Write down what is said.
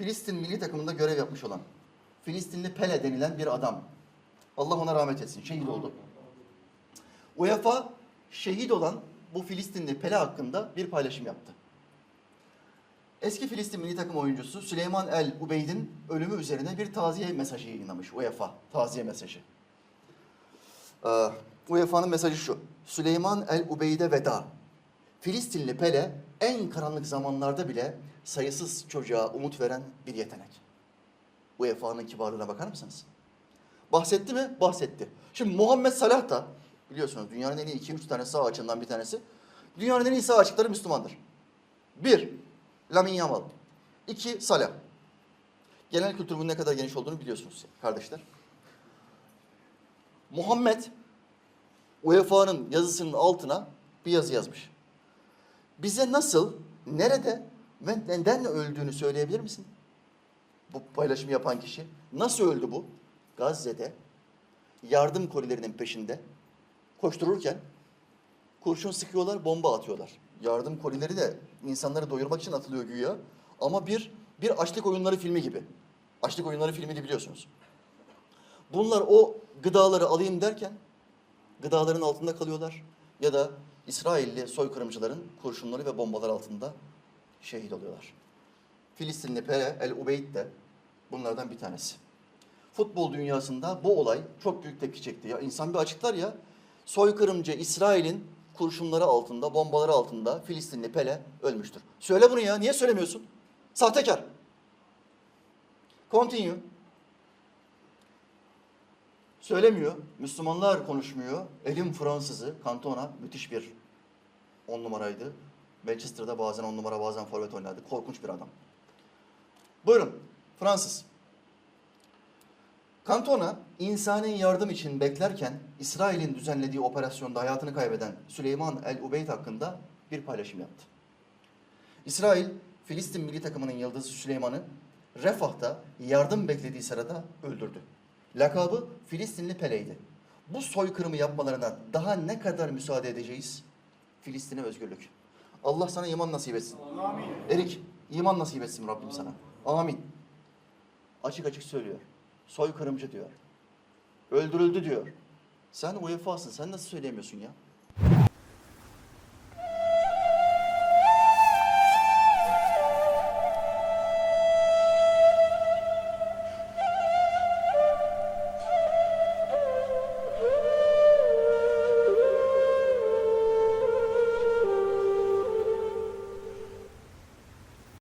Filistin milli takımında görev yapmış olan Filistinli Pele denilen bir adam. Allah ona rahmet etsin. Şehit oldu. UEFA şehit olan bu Filistinli Pele hakkında bir paylaşım yaptı. Eski Filistin milli takım oyuncusu Süleyman El Ubeyd'in ölümü üzerine bir taziye mesajı yayınlamış UEFA. Taziye mesajı. Ee, UEFA'nın mesajı şu. Süleyman El Ubeyd'e veda. Filistinli Pele en karanlık zamanlarda bile sayısız çocuğa umut veren bir yetenek. UEFA'nın kibarlığına bakar mısınız? Bahsetti mi? Bahsetti. Şimdi Muhammed Salah da biliyorsunuz dünyanın en iyi 2-3 tane sağ açığından bir tanesi. Dünyanın en iyi sağ açıkları Müslümandır. Bir, Lamin Yamal. İki, Salah. Genel kültür bunun ne kadar geniş olduğunu biliyorsunuz kardeşler. Muhammed UEFA'nın yazısının altına bir yazı yazmış. Bize nasıl, nerede ve neden öldüğünü söyleyebilir misin? Bu paylaşımı yapan kişi. Nasıl öldü bu? Gazze'de yardım kolilerinin peşinde koştururken kurşun sıkıyorlar, bomba atıyorlar. Yardım kolileri de insanları doyurmak için atılıyor güya. Ama bir bir açlık oyunları filmi gibi. Açlık oyunları filmini biliyorsunuz. Bunlar o gıdaları alayım derken gıdaların altında kalıyorlar ya da İsrailli soykırımcıların kurşunları ve bombalar altında şehit oluyorlar. Filistinli Pele El Ubeyd de bunlardan bir tanesi. Futbol dünyasında bu olay çok büyük tepki çekti. Ya insan bir açıklar ya soykırımcı İsrail'in kurşunları altında, bombaları altında Filistinli Pele ölmüştür. Söyle bunu ya. Niye söylemiyorsun? Sahtekar. Continue. Söylemiyor. Müslümanlar konuşmuyor. Elim Fransızı, Cantona müthiş bir on numaraydı. Manchester'da bazen on numara bazen forvet oynardı. Korkunç bir adam. Buyurun. Fransız. Cantona insani yardım için beklerken İsrail'in düzenlediği operasyonda hayatını kaybeden Süleyman El Ubeyd hakkında bir paylaşım yaptı. İsrail, Filistin milli takımının yıldızı Süleyman'ı Refah'ta yardım beklediği sırada öldürdü. Lakabı Filistinli Pele'ydi. Bu soykırımı yapmalarına daha ne kadar müsaade edeceğiz? Filistin'e özgürlük. Allah sana iman nasip etsin. Amin. Erik, iman nasip etsin Rabbim sana. Amin. Açık açık söylüyor. Soykırımcı diyor. Öldürüldü diyor. Sen UEFA'sın. Sen nasıl söyleyemiyorsun ya?